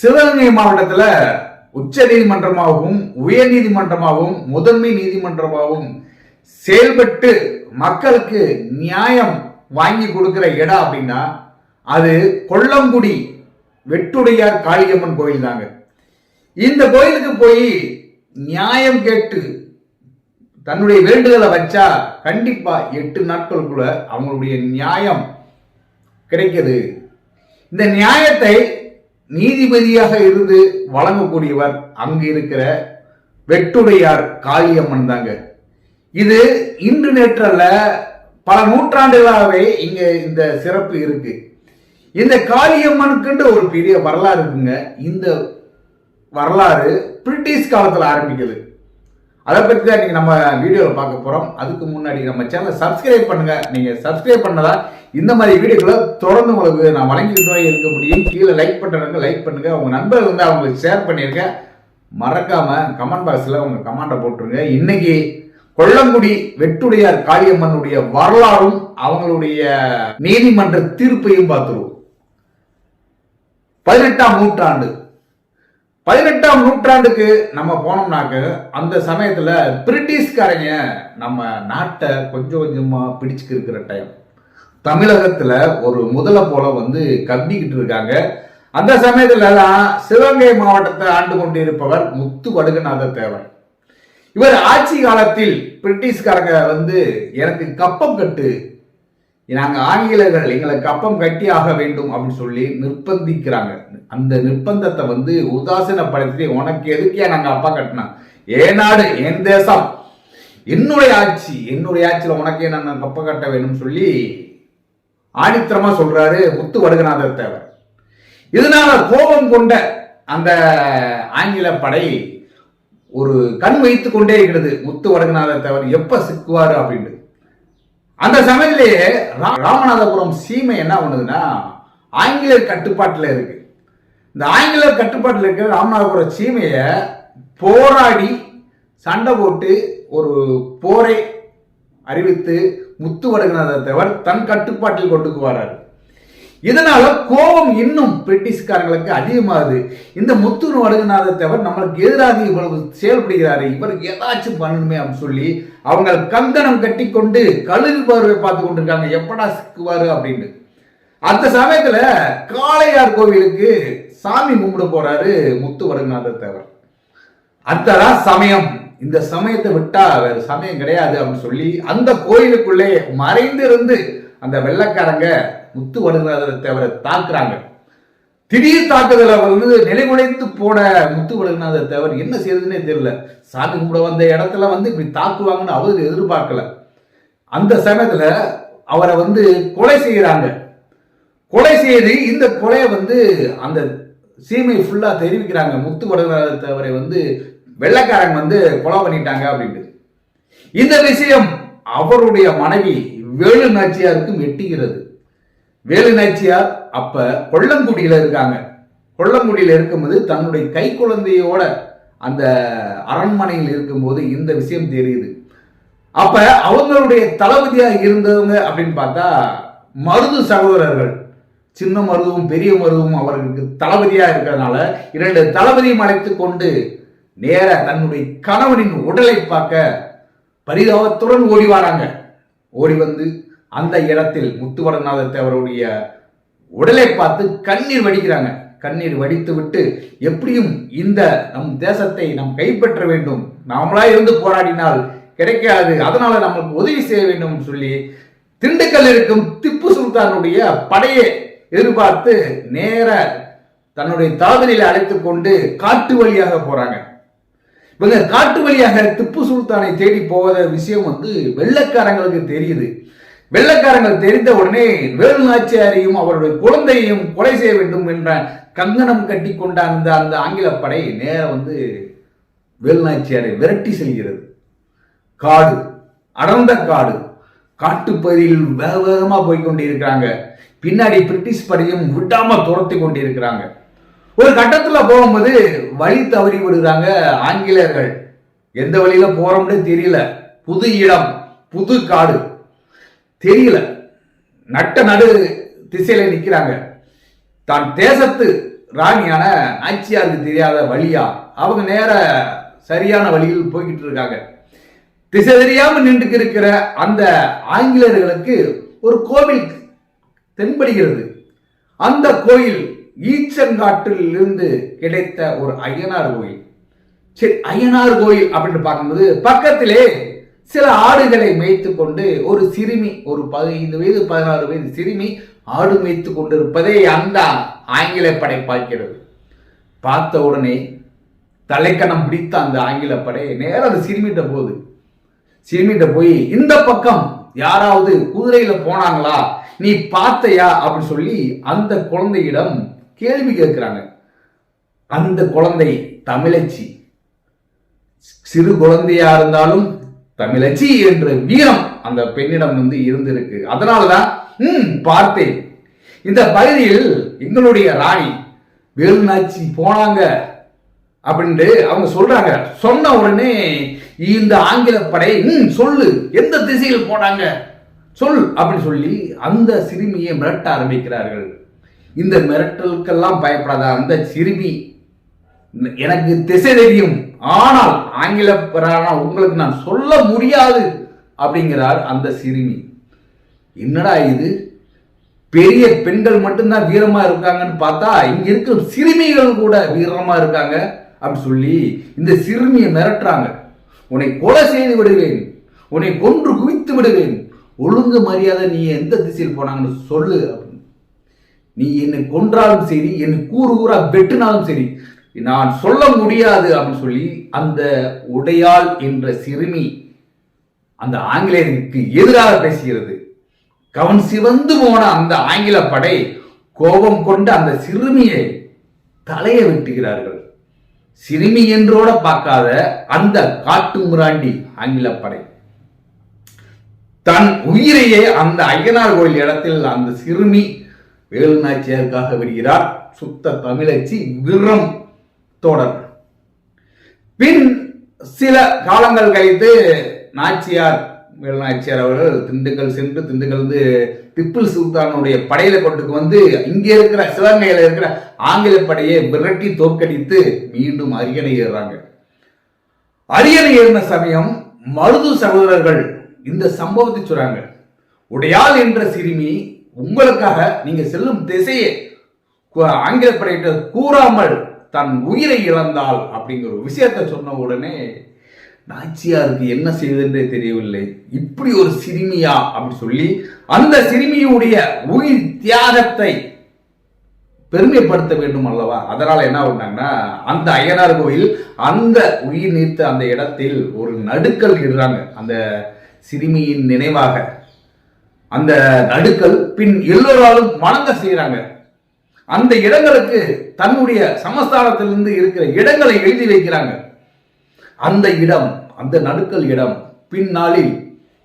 சிவகங்கை மாவட்டத்தில் உச்ச நீதிமன்றமாகவும் உயர் நீதிமன்றமாகவும் முதன்மை நீதிமன்றமாகவும் செயல்பட்டு மக்களுக்கு நியாயம் வாங்கி கொடுக்கிற இடம் அப்படின்னா அது கொல்லங்குடி வெட்டுடையார் காளியம்மன் கோயில் தாங்க. இந்த கோயிலுக்கு போய் நியாயம் கேட்டு தன்னுடைய வேண்டுதலை வச்சா கண்டிப்பா எட்டு நாட்களுக்குள்ள அவங்களுடைய நியாயம் கிடைக்கிது. இந்த நியாயத்தை நீதிபதியாக இருந்து வழங்கக்கூடியவர் அங்கு இருக்கிற வெட்டுடையார் காளியம்மன் தாங்க. இது இன்று நேற்றல்ல பல நூற்றாண்டுகளாகவே இங்க இந்த சிறப்பு இருக்கு. இந்த காளியம்மனுக்குன்ற ஒரு பெரிய வரலாறு இருக்குங்க. இந்த வரலாறு பிரிட்டிஷ் காலத்தில் ஆரம்பிக்குது. அதை பற்றி தான் நீங்கள் நம்ம வீடியோவில் பார்க்க போகிறோம் அதுக்கு முன்னாடி நம்ம சேனலை சப்ஸ்கிரைப் பண்ணுங்க. நீங்கள் சப்ஸ்கிரைப் பண்ணதா இந்த மாதிரி வீடியோக்களை தொடர்ந்து உங்களுக்கு நான் வழங்கிட்டு இருக்க முடியும். கீழே லைக் பண்ணுறவங்க லைக் பண்ணுங்க. உங்க நண்பர்கள் வந்து அவங்களுக்கு ஷேர் பண்ணியிருக்க மறக்காம கமெண்ட் பாக்ஸில் உங்க கமெண்ட்டை போட்டுருங்க. இன்னைக்கு கொல்லங்குடி வெட்டுடையார் காளியம்மனுடைய வரலாறும் அவங்களுடைய நீதிமன்ற தீர்ப்பையும் பார்த்துருவோம். பதினெட்டாம் நூற்றாண்டு. பதினெட்டாம் நூற்றாண்டுக்கு நம்ம போனோம்னாக்க அந்த சமயத்துல பிரிட்டிஷ்காரங்க நம்ம நாட்டை கொஞ்சம் கொஞ்சமா பிடிச்சுக்கு இருக்கிற டைம் தமிழகத்துல ஒரு முதல போல வந்து கம்பிக்கிட்டு இருக்காங்க. அந்த சமயத்துல சிவகங்கை மாவட்டத்தை ஆண்டு கொண்டிருப்பவர் முத்து வடுகநாத தேவர். இவர் ஆட்சி காலத்தில் பிரிட்டிஷ்காரங்க வந்து எனக்கு கப்பம் கட்டு. நாங்கள் ஆங்கிலேயர்கள் எங்களை கப்பம் கட்டி ஆக வேண்டும் அப்படின்னு சொல்லி நிர்பந்திக்கிறாங்க. அந்த நிர்பந்தத்தை வந்து உதாசீனப்படுத்தி உனக்கு எதுக்கே நாங்கள் அப்பா கட்டினா ஏன் நாடு என் தேசம்? என்னுடைய ஆட்சி என்னுடைய ஆட்சியில் உனக்கே நான் கப்பம் கட்ட வேணும்னு சொல்லி ஆணித்தரமா சொல்றாரு முத்து வடுகநாதர் தேவர். இதனால கோபம் கொண்ட அந்த ஆங்கில படை ஒரு கண் வைத்துக் கொண்டே இருக்கிறது முத்து வடகநாதர் தேவர். எப்ப சிக்குவாரு அப்படின்ட்டு. அந்த சமயத்திலேயே ரா- ராமநாதபுரம் சீமை என்ன பண்ணுதுன்னா ஆங்கிலேயர் கட்டுப்பாட்டில் இருக்கு. இந்த ஆங்கிலேயர் கட்டுப்பாட்டில் இருக்கிற ராமநாதபுரம் சீமையை போராடி சண்டை போட்டு ஒரு போரை அறிவித்து முத்து வடகநாதர் தேவர் தன் கட்டுப்பாட்டில் கொண்டு வராரு இதனால கோபம் இன்னும் பிரிட்டிஷ்காரங்களுக்கு அதிகமாகுது. இந்த முத்து வடுகநாத தேவர் நம்மளுக்கு எதிராக இவ்வளவு செயல்படுகிறாரு இவருக்கு ஏதாச்சும் பண்ணணுமே அப்படின்னு சொல்லி அவங்க கங்கணம் கட்டி கொண்டு கழுகு பார்வை பார்த்து கொண்டிருக்காங்க. எப்படா சிக்குவாரு அப்படின்னு. அந்த சமயத்துல காளையார் கோவிலுக்கு சாமி கும்பிட போறாரு முத்து வடுகநாத தேவர் அதான் சமயம். இந்த சமயத்தை விட்டா வேற சமயம் கிடையாது அப்படின்னு சொல்லி அந்த கோயிலுக்குள்ளே மறைந்திருந்து அந்த வெள்ளக்காரங்க முத்து வடுகநாதர் தேவரை தாக்குறாங்க. திடீர் தாக்குதல வந்து நிலைகுலைத்து போன முத்து வடுகநாதர் தேவர் என்ன செய்யுதுன்னே தெரியல. சாமி கும்பிட வந்த இடத்துல வந்து இப்படி தாக்குவாங்கன்னு அவர் எதிர்பார்க்கல. அந்த சமயத்துல அவரை வந்து கொலை செய்யறாங்க கொலை செய்து இந்த கொலையை வந்து அந்த சீமை ஃபுல்லா தெரிவிக்கிறாங்க. முத்து வடுகநாதர் தேவரை வந்து வெள்ளைக்காரங்க வந்து கொலை பண்ணிட்டாங்க அப்படின்ட்டு. இந்த விஷயம் அவருடைய மனைவி வேலு நாச்சியாருக்கும் எட்டுகிறது. வேலு நாச்சியார் அப்ப கொல்லங்குடியில இருக்காங்க. கொல்லங்குடியில இருக்கும்போது தன்னுடைய கை குழந்தையோட அந்த அரண்மனையில் இருக்கும்போது இந்த விஷயம் தெரியுது. அப்ப அவங்களுடைய தளபதியா இருந்தவங்க அப்படின்னு பார்த்தா மருது சகோதரர்கள். சின்ன மருதுவும் பெரிய மருதுவும் அவர்களுக்கு தளபதியா இருக்கிறதுனால இரண்டு தளபதியும் அழைத்து கொண்டு நேர தன்னுடைய கணவனின் உடலை பார்க்க பரிதாபத்துடன் ஓடி வராங்க. ஓடி வந்து அந்த இடத்தில் முத்துவரநாத தேவருடைய உடலை பார்த்து கண்ணீர் வடிக்கிறாங்க. கண்ணீர் வடித்து விட்டு எப்படியும் இந்த நம் தேசத்தை நாம் கைப்பற்ற வேண்டும். நாமளா இருந்து போராடினால் கிடைக்காது. அதனால நமக்கு உதவி செய்ய வேண்டும் சொல்லி திண்டுக்கல் இருக்கும் திப்பு சுல்தானுடைய படையை எதிர்பார்த்து நேர தன்னுடைய தாதனில அழைத்து கொண்டு காட்டு வழியாக போறாங்க. இவங்க காட்டு வழியாக திப்பு சுல்தானை தேடி போவத விஷயம் வந்து வெள்ளக்காரங்களுக்கு தெரியுது. வெள்ளக்காரங்கள் தெரிந்த உடனே வேலு நாச்சியாரையும் அவருடைய குழந்தையையும் கொலை செய்ய வேண்டும் என்ற கங்கணம் கட்டி கொண்ட அந்த அந்த ஆங்கில படை நேரம் வந்து வேலு நாச்சியாரை விரட்டி செல்கிறது. காடு அடர்ந்த காடு. காட்டுப்பகுதியில் வேக வேகமாக போய் கொண்டிருக்கிறாங்க. பின்னாடி பிரிட்டிஷ் படையும் விடாம துரத்தி கொண்டிருக்கிறாங்க. ஒரு கட்டத்துல போகும்போது வழி தவறி விடுறாங்க ஆங்கிலேயர்கள். எந்த வழியில போறோம்னு தெரியல. புது இடம் புது காடு. தெரியல. நட்ட நடு திசையில நிக்கிறாங்க. தான் தேசத்து ராணியான நாச்சியாருக்கு தெரியாத வழியா அவங்க நேர சரியான வழியில் போய்கிட்டு இருக்காங்க. திசை தெரியாம நின்று இருக்கிற அந்த ஆங்கிலேயர்களுக்கு ஒரு கோவில் தென்படுகிறது. அந்த கோயில் ஈச்சங்காட்டில் இருந்து கிடைத்த ஒரு ஐயனார் கோயில். சரி ஐயனார் கோயில் அப்படின்னு பார்க்கும்போது பக்கத்திலே சில ஆடுகளை மேய்த்து கொண்டு ஒரு சிறுமி ஒரு பதினைந்து வயது பதினாறு வயது சிறுமி ஆடு மேய்த்து கொண்டிருப்பதை அந்த ஆங்கில படை பார்க்கிறது. பார்த்த உடனே தலைக்கணம் பிடித்த அந்த ஆங்கில படை நேரம் அந்த சிறுமிட்ட போகுது. சிறுமிட்ட போய் இந்த பக்கம் யாராவது குதிரையில போனாங்களா? நீ பார்த்தையா? அப்படின்னு சொல்லி அந்த குழந்தையிடம் கேள்வி கேட்குறாங்க. அந்த குழந்தை தமிழச்சி. சிறு குழந்தையா இருந்தாலும் தமிழச்சி என்ற வீரம் அந்த பெண்ணிடம் வந்து இருந்திருக்கு. அதனாலதான் ம் பார்த்தேன். இந்த பகுதியில் எங்களுடைய ராணி வேலுநாச்சி போனாங்க அப்படின்ட்டு அவங்க சொல்றாங்க. சொன்ன உடனே இந்த ஆங்கில படை ம் சொல்லு எந்த திசையில் போனாங்க? சொல் அப்படின்னு சொல்லி அந்த சிறுமியை மிரட்ட ஆரம்பிக்கிறார்கள். இந்த மிரட்டலுக்கெல்லாம் பயப்படாத அந்த சிறுமி. எனக்கு திசை தெரியும். ஆனால் ஆங்கில பிராணா உங்களுக்கு நான் சொல்ல முடியாது அப்படிங்கிறார் அந்த சிறுமி. என்னடா இது? பெரிய பெண்கள் மட்டும்தான் வீரமா இருக்காங்கன்னு பார்த்தா இங்க இருக்கிற சிறுமிகள் கூட வீரமா இருக்காங்க அப்படின்னு சொல்லி இந்த சிறுமியை மிரட்டுறாங்க. உன்னை கொலை செய்து விடுவேன். உன்னை கொன்று குவித்து விடுவேன். ஒழுங்கு மரியாதை நீ எந்த திசையில் போனாங்கன்னு சொல்லு நீ என்னை கொன்றாலும் சரி என்னை கூறு கூறா வெட்டினாலும் சரி நான் சொல்ல முடியாது அப்படின்னு சொல்லி அந்த உடையாள் என்ற சிறுமி அந்த ஆங்கிலேயருக்கு எதிராக பேசுகிறது. கவன் சிவந்து போன அந்த ஆங்கில படை கோபம் கொண்டு அந்த சிறுமியை தலையை வெட்டுகிறார்கள். சிறுமி என்றோட பார்க்காத அந்த காட்டு முராண்டி ஆங்கில படை. தன் உயிரையே அந்த ஐயனார் கோயில் இடத்தில் அந்த சிறுமி வேலு நாச்சியாருக்காக விடுகிறார். சுத்த தமிழச்சி விரம் தொடர். பின் சில காலங்கள் கழித்து நாச்சியார் வேலுநாச்சியார் அவர்கள் திண்டுக்கல் சென்று திண்டுக்கல் வந்து திப்புல் சுல்தானுடைய படையில கொண்டு வந்து இங்கே இருக்கிற சிவகங்கையில் இருக்கிற ஆங்கில படையை விரட்டி தோற்கடித்து மீண்டும் அரியணை ஏறுறாங்க. அரியணை ஏறின சமயம் மருது சகோதரர்கள் இந்த சம்பவத்தை சொல்றாங்க. உடையால் என்ற சிறுமி உங்களுக்காக நீங்க செல்லும் திசையை ஆங்கிலப்படையிட்ட ஆங்கில படையிட்ட கூறாமல் தன் உயிரை இழந்தால் அப்படிங்கிற ஒரு விஷயத்த சொன்ன உடனே நாச்சியாருக்கு என்ன செய்வதென்றே தெரியவில்லை. இப்படி ஒரு சிறுமியா அப்படின்னு சொல்லி அந்த சிறுமியுடைய உயிர் தியாகத்தை பெருமைப்படுத்த வேண்டும் அல்லவா? அதனால என்ன பண்ணாங்கன்னா அந்த ஐயனார் கோயில் அந்த உயிர் நீத்த அந்த இடத்தில் ஒரு நடுக்கல் இடுறாங்க. அந்த சிறுமியின் நினைவாக. அந்த நடுக்கல் பின் எல்லோராலும் வணங்க செய்யறாங்க அந்த இடங்களுக்கு தன்னுடைய சமஸ்தானத்திலிருந்து இருக்கிற இடங்களை எழுதி வைக்கிறாங்க. அந்த இடம் அந்த நடுக்கல் இடம் பின்னாளில்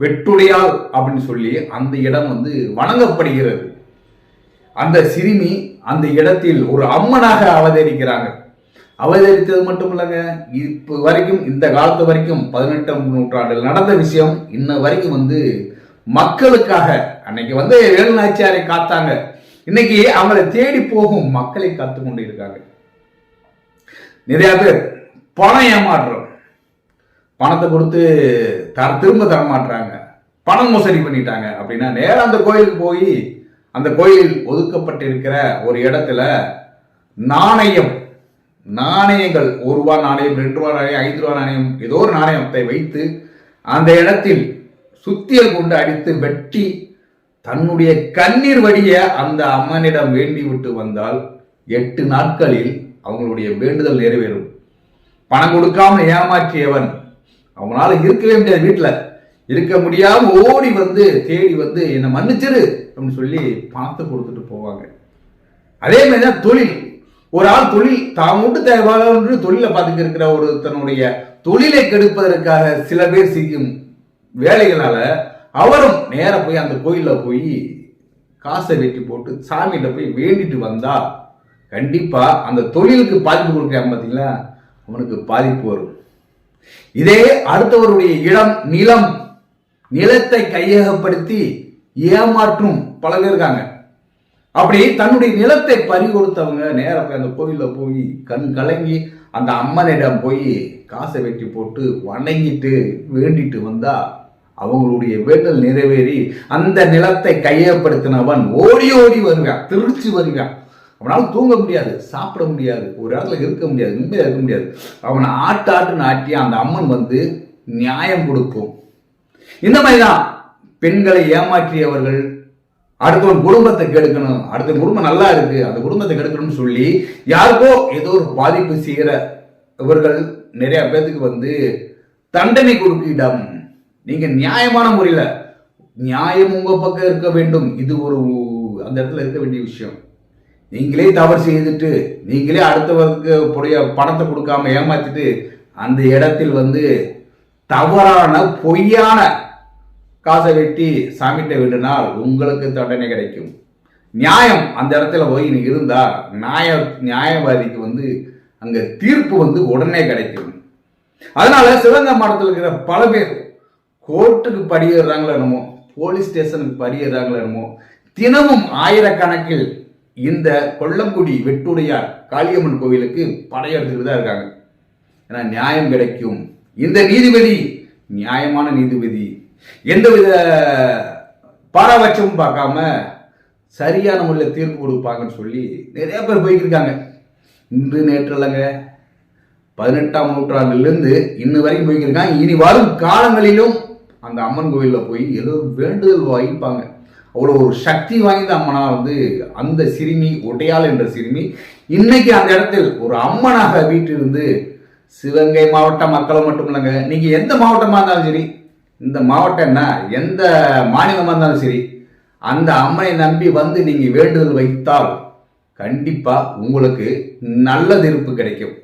வெட்டுடையாள் அப்படின்னு சொல்லி அந்த இடம் வந்து வணங்கப்படுகிறது. அந்த சிறுமி அந்த இடத்தில் ஒரு அம்மனாக அவதரிக்கிறாங்க. அவதரித்தது மட்டும் இல்லைங்க இப்போ வரைக்கும் இந்த காலத்து வரைக்கும் பதினெட்டாம் நூற்றாண்டில் நடந்த விஷயம் இன்ன வரைக்கும் வந்து மக்களுக்காக. அன்னைக்கு வந்து வேலுநாச்சியாரை காத்தாங்க. இன்னைக்கு அவங்களை தேடி போகும் மக்களை காத்து கொண்டு இருக்காங்க. நிறைய பேர் பணம் ஏமாற்றம் பணத்தை கொடுத்து தர திரும்ப தர மாட்டுறாங்க பணம் மோசடி பண்ணிட்டாங்க அப்படின்னா நேரம் அந்த கோயிலுக்கு போய் அந்த கோயில் ஒதுக்கப்பட்டிருக்கிற ஒரு இடத்துல நாணயம் நாணயங்கள் ஒரு ரூபா நாணயம் ரெண்டு ரூபா நாணயம் ஐந்து ரூபா நாணயம் ஏதோ ஒரு நாணயத்தை வைத்து அந்த இடத்தில் சுத்தியல் கொண்டு அடித்து வெட்டி தன்னுடைய கண்ணீர் வடிய அந்த அம்மனிடம் வேண்டி விட்டு வந்தால் எட்டு நாட்களில் அவங்களுடைய வேண்டுதல் நிறைவேறும். பணம் கொடுக்காம ஏமாற்றியவன் அவனால் இருக்கவே முடியாது வீட்டில் இருக்க முடியாம ஓடி வந்து தேடி வந்து என்னை மன்னிச்சிரு அப்படின்னு சொல்லி பணத்தை கொடுத்துட்டு போவாங்க. அதே மாதிரி தான் தொழில். ஒரு ஆள் தொழில் தான் மட்டும் தேவையான தொழிலை பார்த்துக்கிருக்கிற ஒரு தன்னுடைய தொழிலை கெடுப்பதற்காக சில பேர் செய்யும் வேலைகளால் அவரும் நேராக போய் அந்த கோயிலில் போய் காசை வெட்டி போட்டு சாமிகிட்ட போய் வேண்டிட்டு வந்தா கண்டிப்பாக அந்த தொழிலுக்கு பாதிப்பு கொடுக்குறாங்க பார்த்தீங்களா அவனுக்கு பாதிப்பு வரும். இதே அடுத்தவருடைய இடம் நிலம் நிலத்தை கையகப்படுத்தி ஏமாற்றும் பல பேர் இருக்காங்க. அப்படி தன்னுடைய நிலத்தை பறி கொடுத்தவங்க நேரம் போய் அந்த கோவிலில் போய் கண் கலங்கி அந்த அம்மனிடம் போய் காசை வெட்டி போட்டு வணங்கிட்டு வேண்டிட்டு வந்தால் அவங்களுடைய வேண்டல் நிறைவேறி அந்த நிலத்தை கையப்படுத்தினவன் ஓடி ஓடி வருவான் திருச்சி வருவான். அவனால் தூங்க முடியாது சாப்பிட முடியாது ஒரு இடத்துல இருக்க முடியாது நிம்மதியாக இருக்க முடியாது. அவனை ஆட்டாட்டுன்னு ஆட்டி அந்த அம்மன் வந்து நியாயம் கொடுக்கும். இந்த மாதிரி தான் பெண்களை ஏமாற்றியவர்கள் அடுத்தவன் குடும்பத்தை கெடுக்கணும் அடுத்த குடும்பம் நல்லா இருக்கு அந்த குடும்பத்தை கெடுக்கணும்னு சொல்லி யாருக்கோ ஏதோ ஒரு பாதிப்பு செய்கிற இவர்கள் நிறைய பேத்துக்கு வந்து தண்டனை கொடுக்கிடம். நீங்க நியாயமான முறையில் நியாயம் உங்க பக்கம் இருக்க வேண்டும். இது ஒரு அந்த இடத்துல இருக்க வேண்டிய விஷயம். நீங்களே தவறு செய்துட்டு நீங்களே அடுத்தவருக்கு புடைய பணத்தை கொடுக்காம ஏமாத்திட்டு அந்த இடத்தில் வந்து தவறான பொய்யான காசை வெட்டி சாமிட்ட விடுனால் உங்களுக்கு தண்டனை கிடைக்கும். நியாயம் அந்த இடத்துல போய் இருந்தா நியாய நியாயவாதிக்கு வந்து அங்க தீர்ப்பு வந்து உடனே கிடைக்கும். அதனால சிவகங்கை மாவட்டத்தில் இருக்கிற பல பேர் கோர்ட்டுக்கு படியேறாங்களோ என்னமோ போலீஸ் ஸ்டேஷனுக்கு படியேறாங்களோ என்னமோ தினமும் ஆயிரக்கணக்கில் இந்த கொல்லங்குடி வெட்டுடையார் காளியம்மன் கோவிலுக்கு படையெடுத்துட்டு தான் இருக்காங்க. ஏன்னா நியாயம் கிடைக்கும். இந்த நீதிபதி நியாயமான நீதிபதி. எந்தவித பாரபட்சமும் பார்க்காம சரியான முறையில் தீர்ப்பு கொடுப்பாங்கன்னு சொல்லி நிறைய பேர் போய்க்கிருக்காங்க. இன்று நேற்று இல்லைங்க பதினெட்டாம் நூற்றாண்டுலேருந்து இன்னும் வரைக்கும் போய்க்கிருக்காங்க. இனி வரும் காலங்களிலும் அந்த அம்மன் கோயிலில் போய் எல்லோரும் வேண்டுதல் வாங்கிப்பாங்க. அவ்வளோ ஒரு சக்தி வாய்ந்த அம்மனா வந்து அந்த சிறுமி ஒட்டையாள் என்ற சிறுமி இன்னைக்கு அந்த இடத்தில் ஒரு அம்மனாக வீட்டிலிருந்து சிவகங்கை மாவட்ட மக்களை மட்டும் இல்லைங்க நீங்கள் எந்த மாவட்டமாக இருந்தாலும் சரி இந்த மாவட்டம் என்ன எந்த மாநிலமாக இருந்தாலும் சரி அந்த அம்மனை நம்பி வந்து நீங்கள் வேண்டுதல் வைத்தால் கண்டிப்பாக உங்களுக்கு நல்ல தீர்ப்பு கிடைக்கும்.